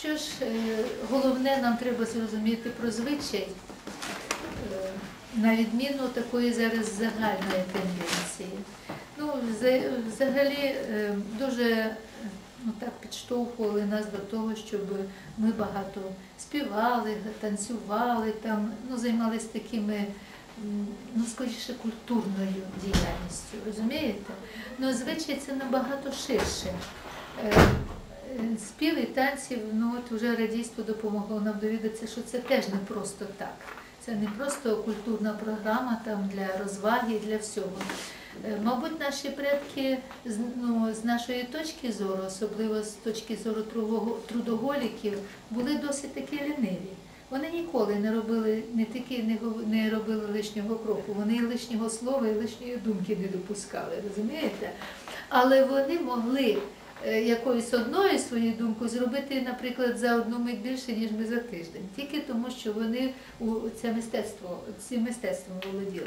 Що ж, е, головне нам треба зрозуміти про звичай, е, на відміну такої зараз загальної тенденції. Ну, взагалі е, дуже ну, так підштовхували нас до того, щоб ми багато співали, танцювали, там, ну, займалися такими, ну, скоріше, культурною діяльністю, розумієте? Ну, звичай це набагато ширше. Спів і танців, ну от вже радійство допомогло нам довідатися, що це теж не просто так. Це не просто культурна програма там для розваги, для всього. Е, Мабуть, наші предки ну, з нашої точки зору, особливо з точки зору трудоголіків, були досить таки ліниві. Вони ніколи не робили не тільки не, не робили лишнього кроку, вони лишнього слова, і лишньої думки не допускали, розумієте? Але вони могли якоюсь одною свою думку зробити, наприклад, за одну мить більше, ніж ми за тиждень, тільки тому, що вони це мистецтво, цим мистецтвом володіли.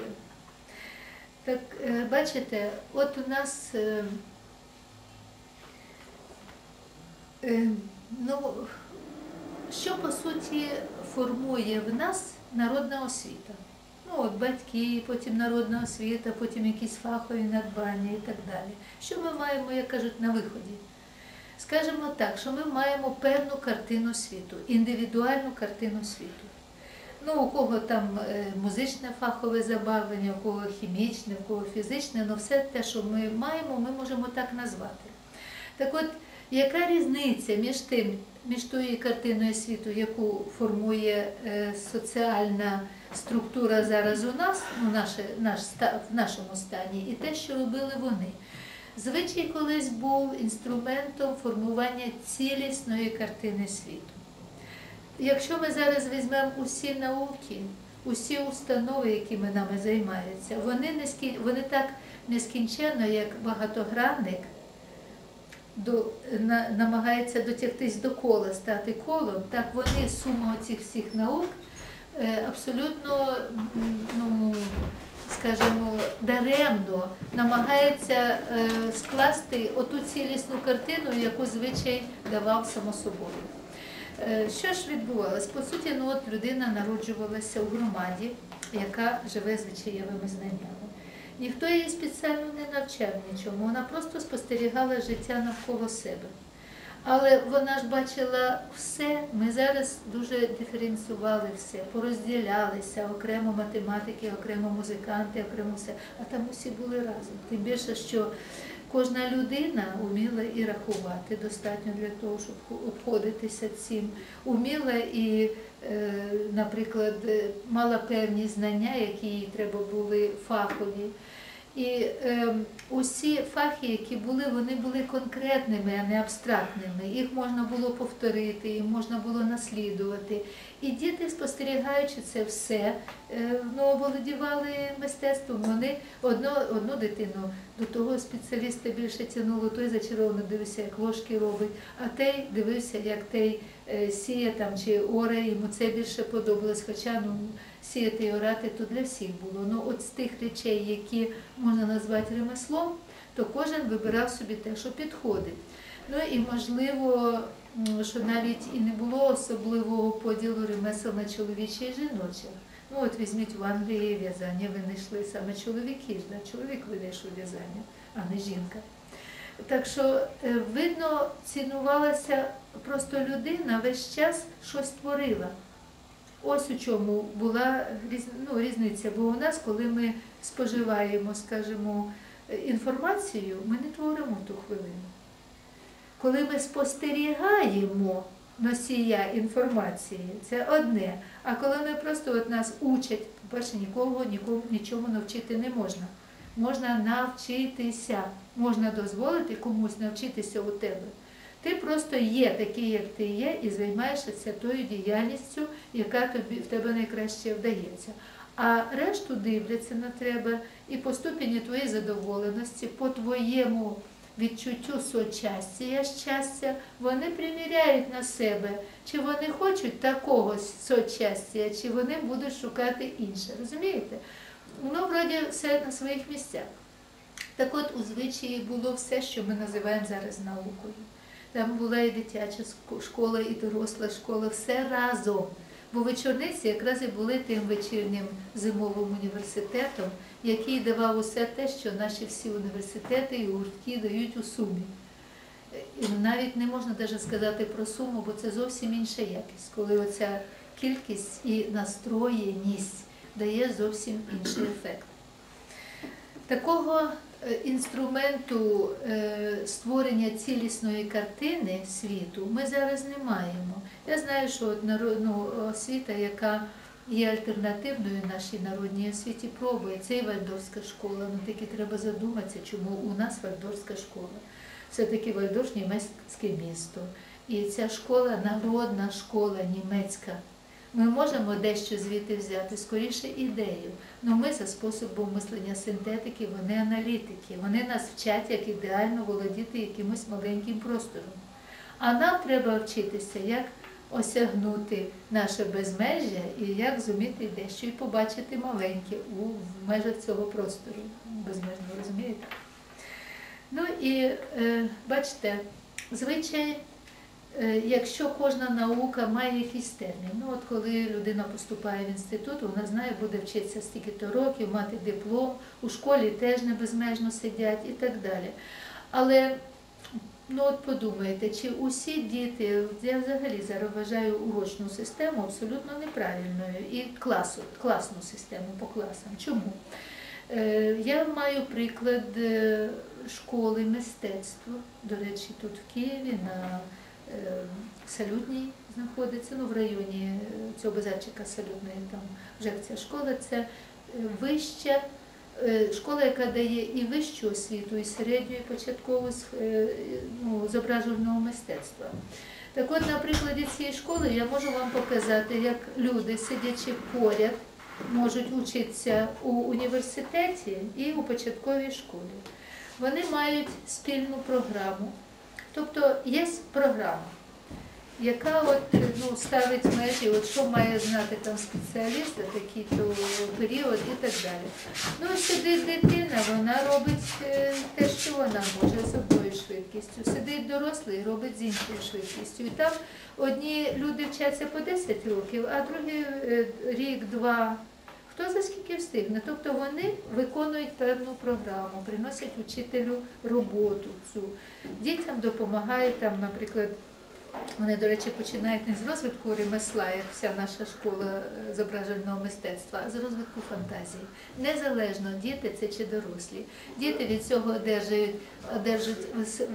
Так, е, бачите, от у нас е, е, ну, що по суті формує в нас народна освіта? Ну, от батьки, потім народна освіта, потім якісь фахові надбання і так далі. Що ми маємо, як кажуть, на виході? Скажемо так, що ми маємо певну картину світу, індивідуальну картину світу. Ну, у кого там е, музичне фахове забавлення, у кого хімічне, у кого фізичне, але все те, що ми маємо, ми можемо так назвати. Так от, яка різниця між тим, між тою картиною світу, яку формує е, соціальна структура зараз у нас, ну, наше, наш, в нашому стані, і те, що робили вони? Звичай колись був інструментом формування цілісної картини світу. Якщо ми зараз візьмемо усі науки, усі установи, якими нами займаються, вони, не вони так нескінченно, як багатогранник, до... на... намагається дотягтись до кола, стати колом, так вони, сума цих всіх наук, е, абсолютно, ну, скажімо, даремно намагається е, скласти оту цілісну картину, яку звичай давав само собою. Е, Що ж відбувалось? По суті, ну от людина народжувалася у громаді, яка живе звичаєвими знаннями. Ніхто її спеціально не навчав нічому, вона просто спостерігала життя навколо себе. Але вона ж бачила все. Ми зараз дуже диференціювали все, порозділялися, окремо математики, окремо музиканти, окремо все. А там усі були разом. Тим більше, що кожна людина вміла і рахувати достатньо для того, щоб обходитися цим. Уміла і, е, наприклад, мала певні знання, які їй треба були фахові. І е, усі фахи, які були, вони були конкретними, а не абстрактними. Їх можна було повторити, їх можна було наслідувати. І діти, спостерігаючи це все, е, ну, оволодівали мистецтвом. Вони одну, одну дитину до того спеціаліста більше тягнуло, той зачаровано дивився, як ложки робить, а той дивився, як той е, сіє там чи оре, йому це більше подобалось. Хоча ну, сіяти і орати то для всіх було. Ну от з тих речей, які можна назвати ремеслом, то кожен вибирав собі те, що підходить. Ну і можливо, що навіть і не було особливого поділу ремесел на чоловіче і жіноче. Ну от візьміть в Англії в'язання, винайшли саме чоловіки, да? чоловік винайшов в'язання, а не жінка. Так що, е, видно, цінувалася просто людина весь час щось творила. Ось у чому була ну, різниця. Бо у нас, коли ми споживаємо, скажімо, інформацію, ми не творимо ту хвилину. Коли ми спостерігаємо носія інформації, це одне. А коли ми просто от нас учать, по-перше, нікого нікому нічому навчити не можна. Можна навчитися, можна дозволити комусь навчитися у тебе. Ти просто є такий, як ти є, і займаєшся тою діяльністю, яка тобі в тебе найкраще вдається. А решту дивляться на тебе і по ступені твоєї задоволеності, по твоєму відчуттю сочастя, щастя, вони приміряють на себе, чи вони хочуть такого сочастя, чи вони будуть шукати інше. Розумієте? Воно вроді все на своїх місцях. Так от у звичаї було все, що ми називаємо зараз наукою. Там була і дитяча школа, і доросла школа, все разом. Бо вечорниці якраз і були тим вечірнім зимовим університетом, який давав усе те, що наші всі університети і гуртки дають у сумі. Навіть не можна навіть сказати про суму, бо це зовсім інша якість, коли оця кількість і настроєність дає зовсім інший ефект. Такого інструменту е, створення цілісної картини світу ми зараз не маємо. Я знаю, що от наро- ну, освіта, яка є альтернативною нашій народній освіті, пробує. Це і Вальдорфська школа. Ну таки треба задуматися, чому у нас Вальдорфська школа. Все-таки Вальдорф німецьке місто. І ця школа народна школа німецька. Ми можемо дещо звідти взяти, скоріше ідею. але ми за способом мислення синтетики, вони аналітики. Вони нас вчать, як ідеально володіти якимось маленьким простором. А нам треба вчитися, як осягнути наше безмежжя і як зуміти дещо і побачити маленьке у межах цього простору. Безмежно розумієте? Ну і е, бачите, звичай, якщо кожна наука має якийсь термін, ну от коли людина поступає в інститут, вона знає, буде вчитися стільки-то років, мати диплом, у школі теж не безмежно сидять і так далі. Але ну от подумайте, чи усі діти, я взагалі зараз вважаю урочну систему абсолютно неправильною і класу, класну систему по класам. Чому? Е, Я маю приклад е, школи мистецтва. До речі, тут в Києві на е, Салютній знаходиться, ну в районі е, цього базарчика Салютної, там вже ця школа. Це е, вища е, школа, яка дає і вищу освіту, і середню, і початкову ну, зображувального мистецтва. Так от, на прикладі цієї школи я можу вам показати, як люди, сидячи поряд, можуть вчитися у університеті і у початковій школі. Вони мають спільну програму. Тобто є програма, яка от, ну, ставить межі, от що має знати там спеціаліст, такий-то період і так далі. Ну, сидить дитина, вона робить е, те, що вона може з одною швидкістю. Сидить дорослий робить з іншою швидкістю. І там одні люди вчаться по 10 років, а другі е, рік, два. Хто за скільки встигне? Тобто вони виконують певну програму, приносять учителю роботу цю. Дітям допомагають там, наприклад, вони, до речі, починають не з розвитку ремесла, як вся наша школа е, зображувального мистецтва, а з розвитку фантазії. Незалежно, діти це чи дорослі. Діти від цього одержують, одержують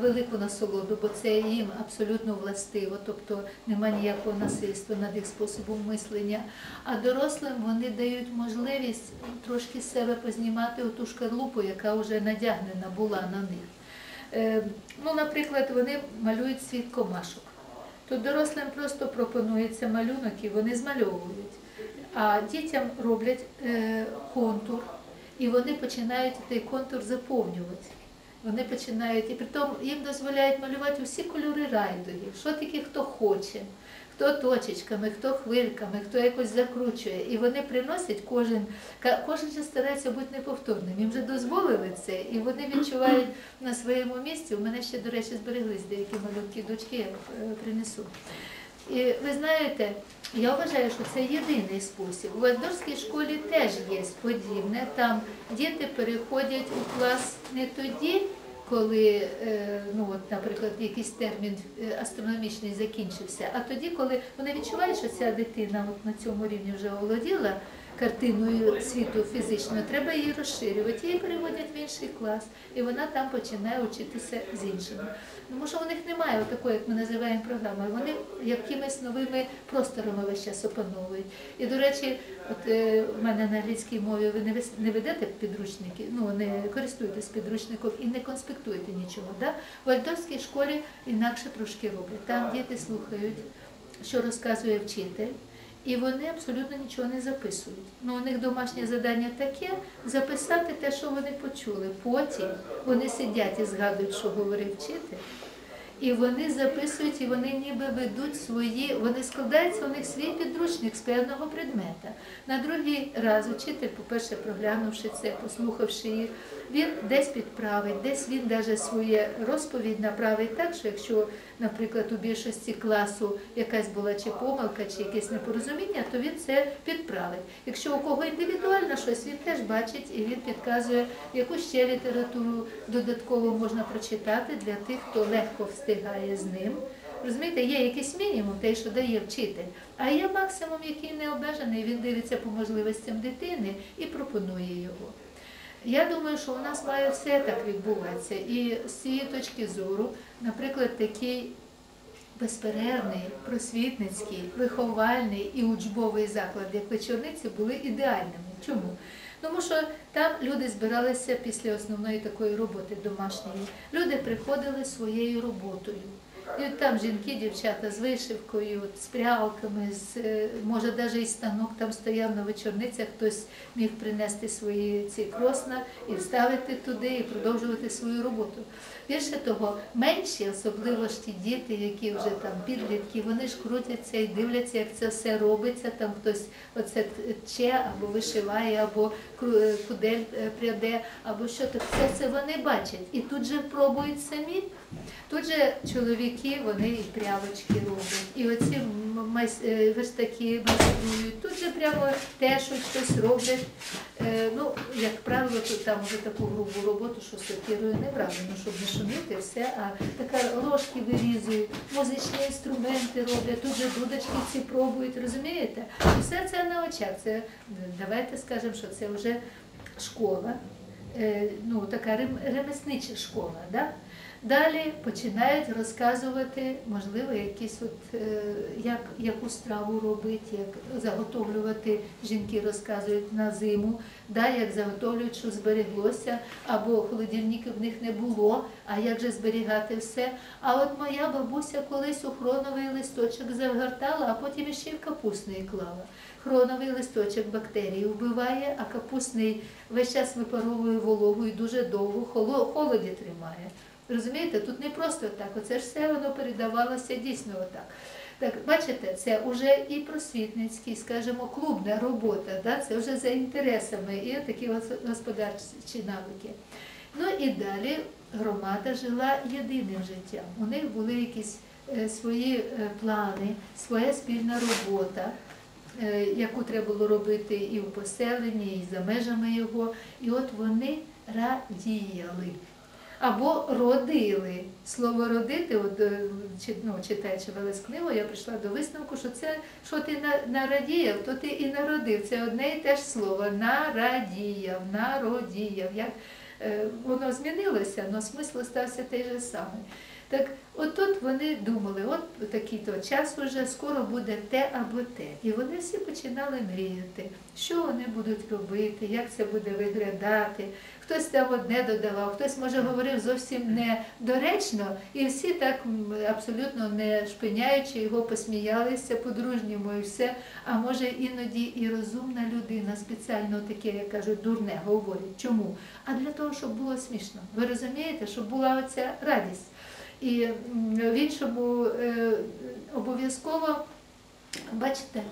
велику насолоду, бо це їм абсолютно властиво, тобто немає ніякого насильства над їх способом мислення. А дорослим вони дають можливість трошки з себе познімати оту шкарлупу, яка вже надягнена була на них. Е, Ну, наприклад, вони малюють світ комашок. То дорослим просто пропонується малюнок і вони змальовують. А дітям роблять е, контур, і вони починають цей контур заповнювати. Вони починають, і притом їм дозволяють малювати усі кольори райдуги, що тільки хто хоче, хто точечками, хто хвильками, хто якось закручує. І вони приносять кожен, кожен же старається бути неповторним. Їм вже дозволили це, і вони відчувають на своєму місці. У мене ще, до речі, збереглись деякі малюнки дочки, я е, принесу. І ви знаєте, я вважаю, що це єдиний спосіб. У Вальдорфській школі теж є подібне. Там діти переходять у клас не тоді, коли, е, ну от, наприклад, якийсь термін е, астрономічний закінчився, а тоді, коли вони відчуває, що ця дитина от на цьому рівні вже оволоділа картиною світу фізичною, треба її розширювати. Її переводять в інший клас, і вона там починає вчитися з іншими. Тому що у них немає такої, як ми називаємо програми. Вони якимись новими просторами весь час опановують. І, до речі, от е, в мене на англійській мові ви не ведете підручники, ну не користуєтесь підручником і не конспектуєте нічого. Да? В Альдорській школі інакше трошки роблять. Там діти слухають, що розказує вчитель. І вони абсолютно нічого не записують. Ну, у них домашнє завдання таке записати те, що вони почули. Потім вони сидять і згадують, що говорив вчитель. І вони записують, і вони ніби ведуть свої, вони складаються у них свій підручник з певного предмета. На другий раз учитель, по-перше, проглянувши це, послухавши їх, він десь підправить, десь він даже своє розповідь направить так, що якщо, наприклад, у більшості класу якась була чи помилка, чи якесь непорозуміння, то він це підправить. Якщо у кого індивідуально щось, він теж бачить і він підказує, яку ще літературу додатково можна прочитати для тих, хто легко встигає з ним. Розумієте, є якийсь мінімум, те, що дає вчитель, а є максимум, який не обмежений, він дивиться по можливостям дитини і пропонує його. Я думаю, що у нас має все так відбуватися. І з цієї точки зору, наприклад, такий безперервний, просвітницький, виховальний і учбовий заклад, як вечорниці, були ідеальними. Чому? Тому що там люди збиралися після основної такої роботи домашньої. Люди приходили своєю роботою. І от там жінки, дівчата з вишивкою, з прялками, з, е, може навіть і станок там стояв на вечорницях, хтось міг принести свої ці кросна і вставити туди і продовжувати свою роботу. Більше того, менші, особливо ж ті діти, які вже там підлітки, вони ж крутяться і дивляться, як це все робиться. Там хтось оце тче або вишиває, або е, кудель е, пряде, або що то все це вони бачать. І тут же пробують самі. Тут же чоловіки, вони і прялочки роблять, і оці е, верстаки майструють. Тут же прямо тешуть, щось роблять. Е, Ну, як правило, то там вже таку грубу роботу, що сокирою не правильно, щоб не шуміти все, а така ложки вирізують, музичні інструменти роблять, тут же дудочки ці пробують, розумієте? І все це на очах. Це давайте скажемо, що це вже школа, е, ну така ремеснича школа. Да? Далі починають розказувати, можливо, якісь от е, як, яку страву робити, як заготовлювати. Жінки розказують на зиму, да, як заготовлюють, що збереглося, або холодильників в них не було, а як же зберігати все. А от моя бабуся колись у хроновий листочок загортала, а потім іще й в капустний клала. Хроновий листочок бактерії вбиває, а капустний весь час випаровує вологу і дуже довго холо- холоді тримає. Розумієте, тут не просто так, оце ж все воно передавалося дійсно отак. Так, бачите, це вже і просвітницький, скажімо, клубна робота, да? це вже за інтересами і такі господарчі навики. Ну і далі громада жила єдиним життям. У них були якісь е, свої е, плани, своя спільна робота, е, яку треба було робити і в поселенні, і за межами його. І от вони радіяли або родили. Слово родити, от е, ну, читаючи Велес я прийшла до висновку, що це що ти на- нарадіяв, то ти і народив. Це одне і те ж слово. Нарадіяв, народіяв. Як е, воно змінилося, але смисл стався той же самий. Так, от тут вони думали, от такий-то час уже скоро буде те або те. І вони всі починали мріяти, що вони будуть робити, як це буде виглядати. Хтось там одне додавав, хтось, може, говорив зовсім недоречно, і всі так абсолютно не шпиняючи його посміялися по-дружньому і все. А може іноді і розумна людина спеціально таке, як кажуть, дурне говорить. Чому? А для того, щоб було смішно. Ви розумієте, щоб була оця радість. І в іншому е, обов'язково, бачите,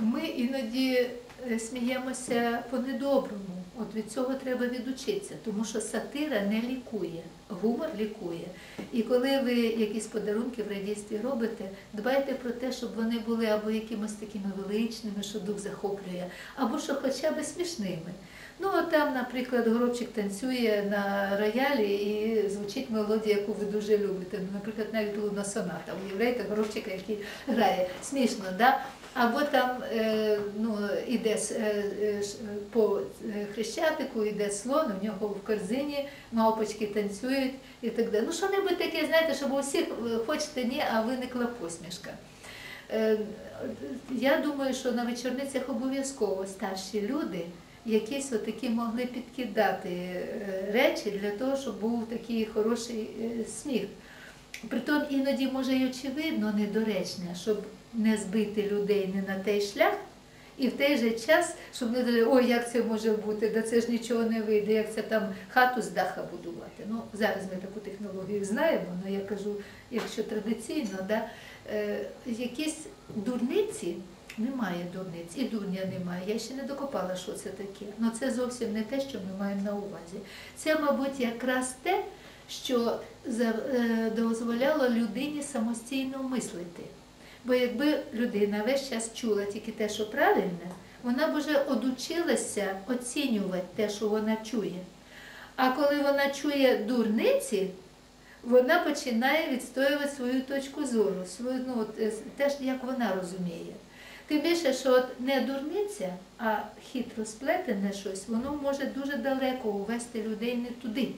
ми іноді е, сміємося по-недоброму. От від цього треба відучитися, тому що сатира не лікує, гумор лікує. І коли ви якісь подарунки в радійстві робите, дбайте про те, щоб вони були або якимось такими величними, що дух захоплює, або що хоча б смішними. Ну, от там, наприклад, горобчик танцює на роялі і звучить мелодія, яку ви дуже любите. Ну, наприклад, навіть лунна соната. Уявляєте, горобчика, який грає. Смішно, да? Або там е, ну, іде е, е, по хрещатику, іде слон, у нього в корзині мавпочки танцюють і так далі. Ну, що-небудь таке, знаєте, щоб у всіх хочете ні, а виникла посмішка. Я думаю, що на вечорницях обов'язково старші люди якісь отакі могли підкидати е, речі для того, щоб був такий хороший е, сміх. Притом іноді може й очевидно недоречне, щоб не збити людей не на той шлях І в той же час, щоб не думали, ой, як це може бути, да це ж нічого не вийде, як це там хату з даха будувати. Ну, зараз ми таку технологію знаємо, але я кажу, якщо традиційно, да, е, якісь дурниці, немає дурниць, і дурня немає. Я ще не докопала, що це таке. Ну це зовсім не те, що ми маємо на увазі. Це, мабуть, якраз те, що е, дозволяло людині самостійно мислити. Бо якби людина весь час чула тільки те, що правильне, вона б уже одучилася оцінювати те, що вона чує. А коли вона чує дурниці, вона починає відстоювати свою точку зору, свою, ну, е, те, як вона розуміє. Тим більше, що от не дурниця, а хитро сплетене щось, воно може дуже далеко увести людей не туди.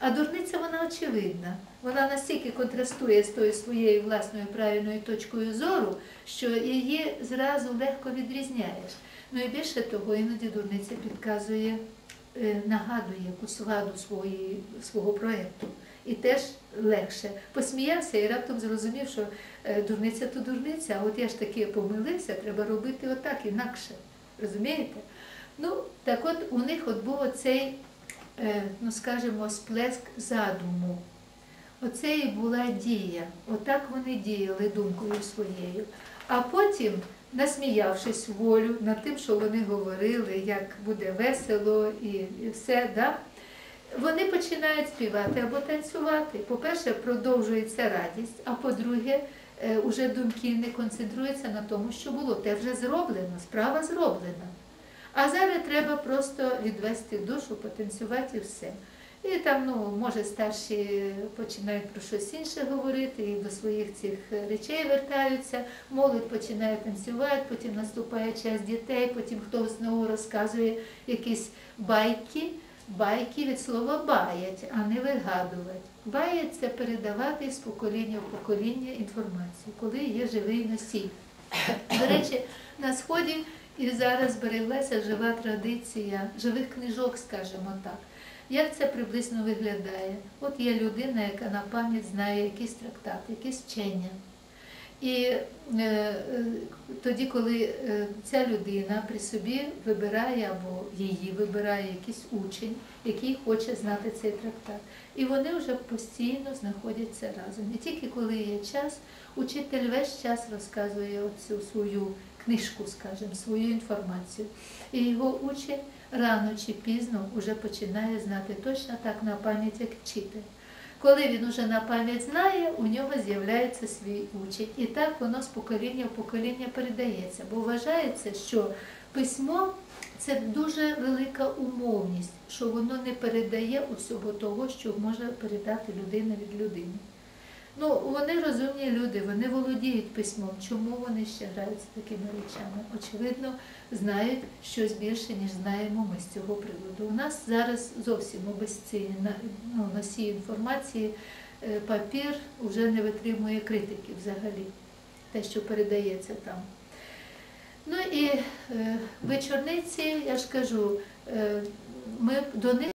А дурниця вона очевидна. Вона настільки контрастує з тою своєю власною правильною точкою зору, що її зразу легко відрізняєш. Ну і більше того, іноді дурниця підказує, е, нагадує якусь ваду свого проєкту. І теж легше. Посміявся і раптом зрозумів, що е, дурниця то дурниця, а от я ж таки помилився, треба робити отак, інакше. Розумієте? Ну, так от у них от був оцей, е, ну скажімо, сплеск задуму. Оце і була дія. Отак вони діяли думкою своєю. А потім, насміявшись волю над тим, що вони говорили, як буде весело і, і все, да? Вони починають співати або танцювати. По-перше, продовжується радість, а по-друге, е, уже думки не концентруються на тому, що було. Те вже зроблено, справа зроблена. А зараз треба просто відвести душу, потанцювати і все. І там, ну, може, старші починають про щось інше говорити, і до своїх цих речей вертаються, молодь починає танцювати, потім наступає час дітей, потім хтось знову розказує якісь байки. Байки від слова баять, а не вигадувати. Баять це передавати з покоління в покоління інформацію, коли є живий носій. До речі, на сході і зараз збереглася жива традиція живих книжок, скажімо так. Як це приблизно виглядає? От є людина, яка на пам'ять знає якийсь трактат, якісь вчення. І е, е, тоді, коли е, ця людина при собі вибирає або її вибирає якийсь учень, який хоче знати цей трактат. І вони вже постійно знаходяться разом. І тільки коли є час, учитель весь час розказує оцю свою книжку, скажімо, свою інформацію. І його учень рано чи пізно вже починає знати точно так на пам'ять, як вчитель. Коли він уже на пам'ять знає, у нього з'являється свій учень. І так воно з покоління в покоління передається. Бо вважається, що письмо це дуже велика умовність, що воно не передає усього того, що може передати людина від людини. Ну, вони розумні люди, вони володіють письмом. Чому вони ще граються такими речами? Очевидно, знають щось більше, ніж знаємо ми з цього приводу. У нас зараз зовсім обезцінені ну, носії інформації, е, папір вже не витримує критики взагалі, те, що передається там. Ну і е, вечорниці, я ж кажу, е, ми до них.